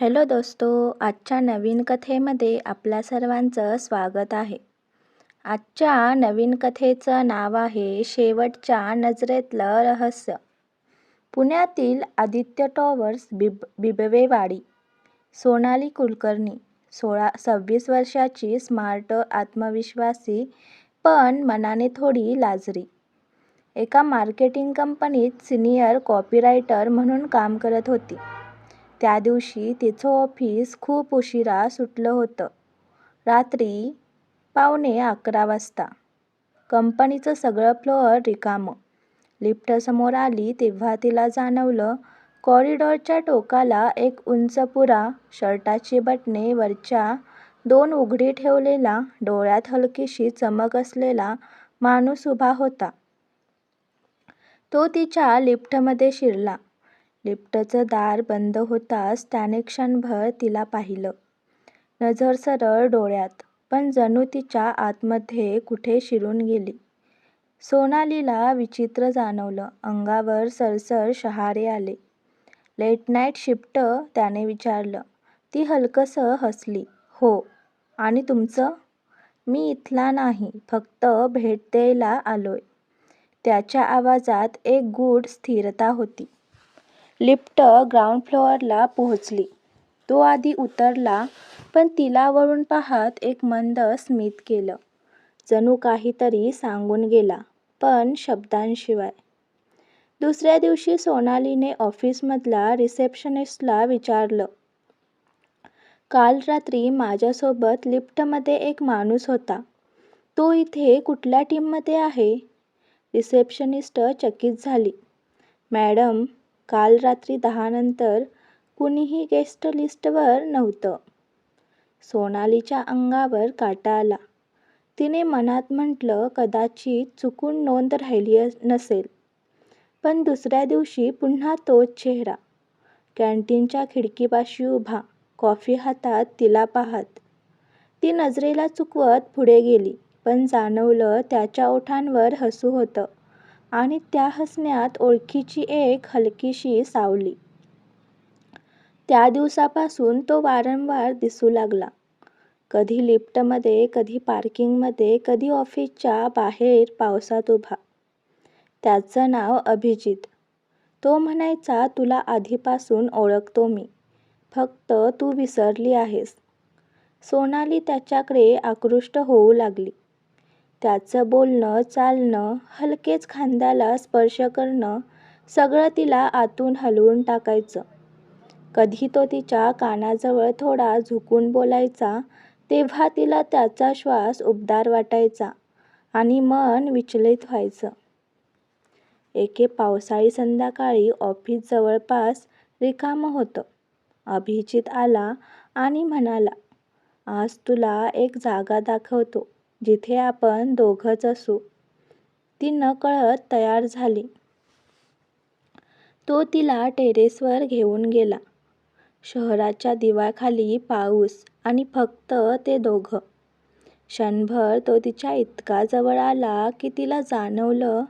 Hello दोस्तो आजच्या नवीन कथेमध्ये आपल्या सर्वांचं स्वागत आहे. आजच्या नवीन कथेचं नाव आहे शेवटच्या नजरेतलं रहस्य. पुण्यातील आदित्य टॉवर्स बिब बिबवेवाडी सोनाली कुलकर्णी सोळा सव्वीस वर्षाची स्मार्ट आत्मविश्वासी पण मनाने थोडी लाजरी. एका मार्केटिंग कंपनीत सिनियर कॉपीरायटर म्हणून काम करत होती. त्या दिवशी तिचं ऑफिस खूप उशिरा सुटलं होतं. रात्री पावणे अकरा वाजता. कंपनीचं सगळं फ्लोअर रिकामं. लिफ्टसमोर आली तेव्हा तिला जाणवलं कॉरिडॉरच्या टोकाला एक उंच पुरा शर्टाची बटणे वरच्या दोन उघडी ठेवलेला डोळ्यात हलकीशी चमक असलेला माणूस उभा होता. तो तिच्या लिफ्टमध्ये शिरला. लिफ्टचं दार बंद होताच त्याने क्षणभर तिला पाहिलं. नजर सरळ डोळ्यात, पण जणू तिच्या आतमध्ये कुठे शिरून गेली. सोनालीला विचित्र जाणवलं. अंगावर सरसर शहारे आले. Late night shift? त्याने विचारलं. ती हलकसं हसली. हो. आणि तुमचं? मी इथला नाही, फक्त भेट द्यायला आलोय. त्याच्या आवाजात एक गूढ स्थिरता होती. लिफ्ट ग्राउंड फ्लोअरला पोहोचली. तो आधी उतरला पण तिला वळून पाहत एक मंद स्मित केलं. जणू काहीतरी सांगून गेला, पण शब्दांशिवाय. दुसऱ्या दिवशी सोनालीने ऑफिसमधल्या रिसेप्शनिस्टला विचारलं. काल रात्री माझ्यासोबत लिफ्टमध्ये एक माणूस होता. तो इथे कुठल्या टीममध्ये आहे? रिसेप्शनिस्ट चकित झाली. मॅडम, काल रात्री दहानंतर कुणीही गेस्ट लिस्टवर नव्हतं. सोनालीच्या अंगावर काटा आला. तिने मनात म्हटलं कदाचित चुकून नोंद राहिली नसेल. पण दुसऱ्या दिवशी पुन्हा तोच चेहरा. कॅन्टीनच्या खिडकीपाशी उभा, कॉफी हातात तिला पाहत. ती नजरेला चुकवत पुढे गेली, पण जाणवलं त्याच्या ओठांवर हसू होतं आणि त्या हसण्यात ओळखीची एक हलकीशी सावली. त्या दिवसापासून तो वारंवार दिसू लागला. कधी लिफ्टमध्ये, कधी पार्किंगमध्ये, कधी ऑफिसच्या बाहेर पावसात उभा. त्याचं नाव अभिजित तो म्हणायचा तुला आधीपासून ओळखतो मी, फक्त तू विसरली आहेस. सोनाली त्याच्याकडे आकृष्ट होऊ लागली. त्याचं बोलणं, चालणं, हलकेच खांद्याला स्पर्श करणं सगळं तिला आतून हलवून टाकायचं. कधी तो तिच्या कानाजवळ थोडा झुकून बोलायचा तेव्हा तिला त्याचा श्वास उबदार वाटायचा आणि मन विचलित व्हायचं. एके पावसाळी संध्याकाळी ऑफिस जवळपास रिकामं होतं. अभिजीत आला आणि म्हणाला, आज तुला एक जागा दाखवतो जिथे आपण दोघंच असू. ती नकळत तयार झाली. तो तिला टेरेसवर घेऊन गेला. शहराच्या दिवाखाली पाऊस आणि फक्त ते दोघं. क्षणभर तो तिच्या इतका जवळ आला की तिला जाणवलं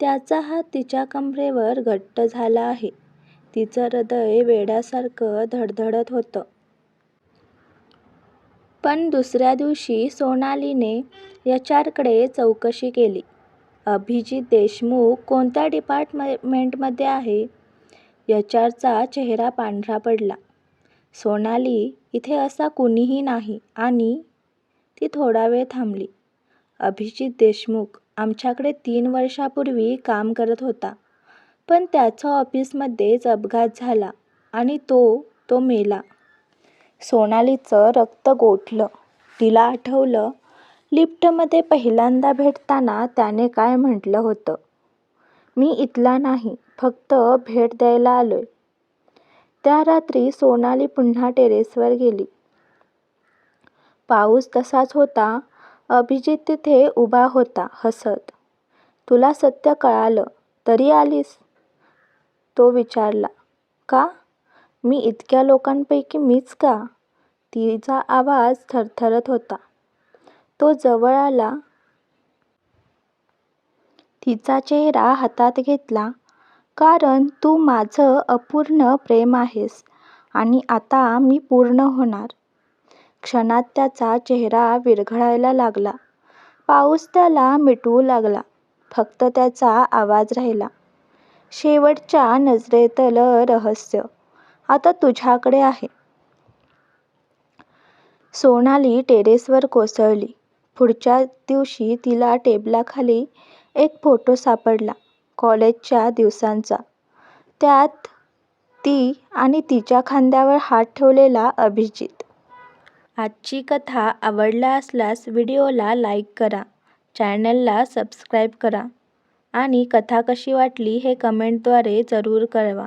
त्याचा हात तिच्या कमरेवर घट्ट झाला आहे. तिचं हृदय वेड्यासारखं धडधडत होतं. पण दुसऱ्या दिवशी सोनालीने एचआरकडे चौकशी केली. अभिजित देशमुख कोणत्या डिपार्टमेंटमध्ये आहे? एचआरचा चेहरा पांढरा पडला. सोनाली, इथे असा कुणीही नाही आणि ती थोडा वेळ थांबली. अभिजित देशमुख आमच्याकडे तीन वर्षापूर्वी काम करत होता. पण त्याचा ऑफिसमध्येच अपघात झाला आणि तो तो मेला. सोनालीचं रक्त गोठलं. तिला आठवलं लिफ्टमध्ये पहिल्यांदा भेटताना त्याने काय म्हटलं होतं. मी इथला नाही, फक्त भेट द्यायला आलोय. त्या रात्री सोनाली पुन्हा टेरेसवर गेली. पाऊस तसाच होता. अभिजीत तिथे उभा होता हसत. तुला सत्य कळालं तरी आलीस? तो विचारला. का? मी इतक्या लोकांपैकी मीच का? तिचा आवाज थरथरत होता. तो जवळ आला. तिचा चेहरा हातात घेतला. कारण तू माझं अपूर्ण प्रेम आहेस आणि आता मी पूर्ण होणार. क्षणात त्याचा चेहरा विरघळायला लागला. पाऊस त्याला मिटवू लागला. फक्त त्याचा आवाज राहिला. शेवटच्या नजरेतलं रहस्य आता तुझ्याकडे आहे. सोनाली टेरेसवर कोसळली. पुढच्या दिवशी तिला टेबलाखाली एक फोटो सापडला कॉलेजच्या दिवसांचा. त्यात ती आणि तिच्या खांद्यावर हात ठेवलेला अभिजित. आजची कथा आवडला असल्यास व्हिडिओला लाईक करा, चॅनलला सबस्क्राईब करा आणि कथा कशी वाटली हे कमेंटद्वारे जरूर कळवा.